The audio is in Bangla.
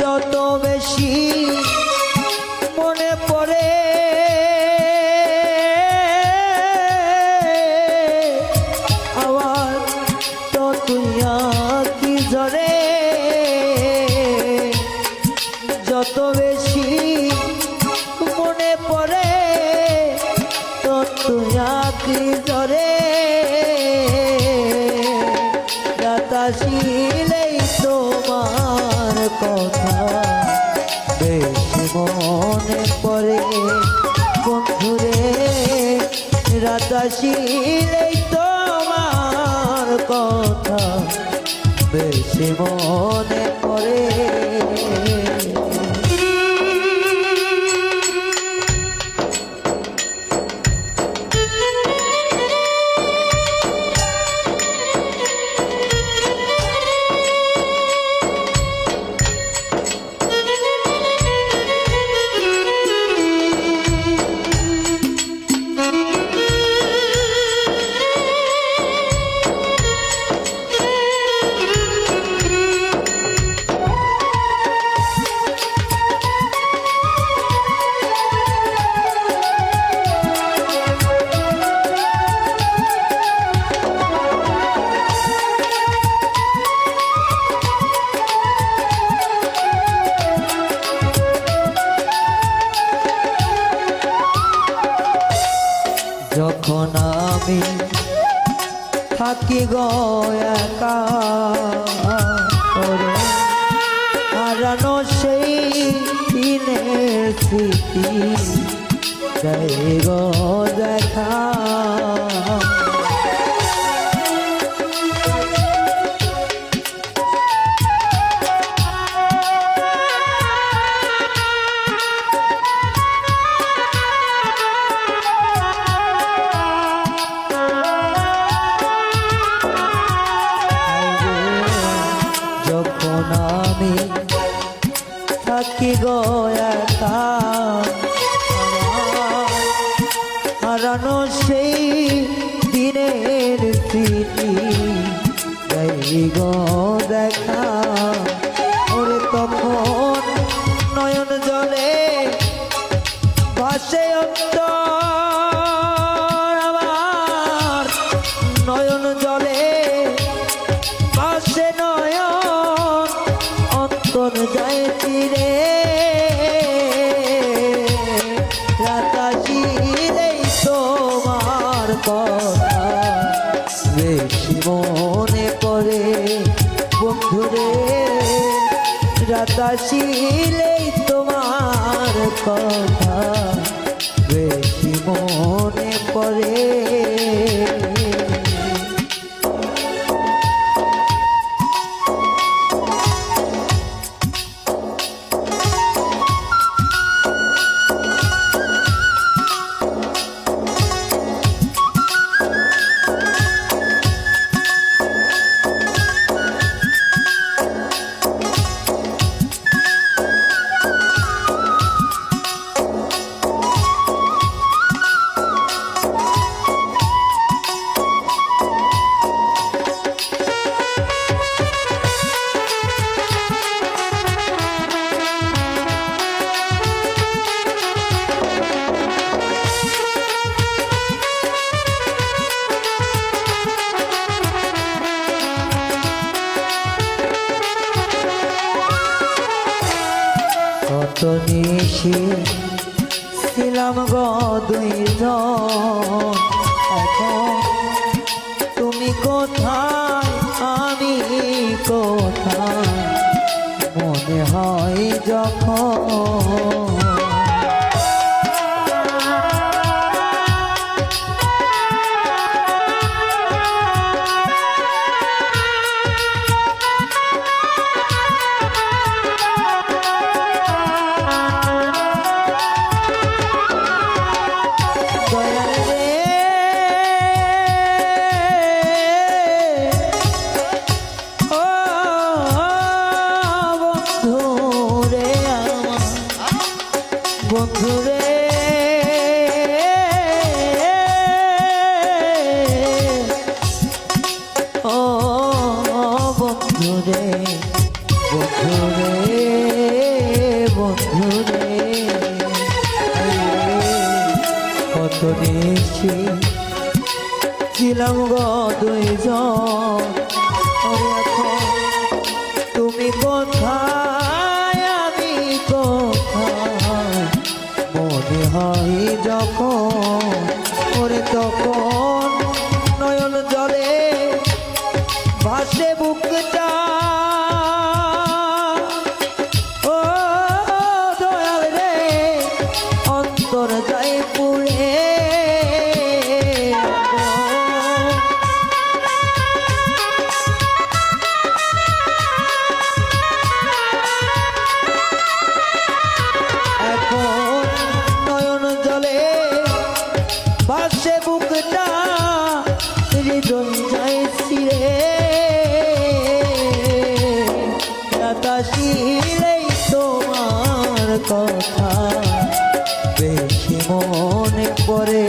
যত বেশি মনে পড়ে, আওয়াজ ততই কি ঝরে। যত বেশি মনে পড়ে ততই কি ঝরে। দাতাশিলেই তোমার কথা। রাতাশিলেই তোমার কথা বেশি মনে পড়ে। যখন আমি থাকি গয়াকা হারানো সেই দিনের স্মৃতি জয় গো থাকি গো একা আমার হারানো সেই দিনের স্মৃতি দেখা। ওরে তখন নয়ন জলে বাসে অন্তর। বন্ধুরে রাতাশিলেই তোমার কথা। বেশি মনে পড়ে কত নিশি। ছিলাম গো দুইজন। তুমি কোথায়? আমি কোথায়? মনে হয় যখন বন্ধু রে ও বন্ধু রে বন্ধু রে বন্ধু কত নিয়েছি ছিলাম গো দুইজন। যখন ওরে তখন বাতাসিলেই তোমার কথা। বেশি মনে পড়ে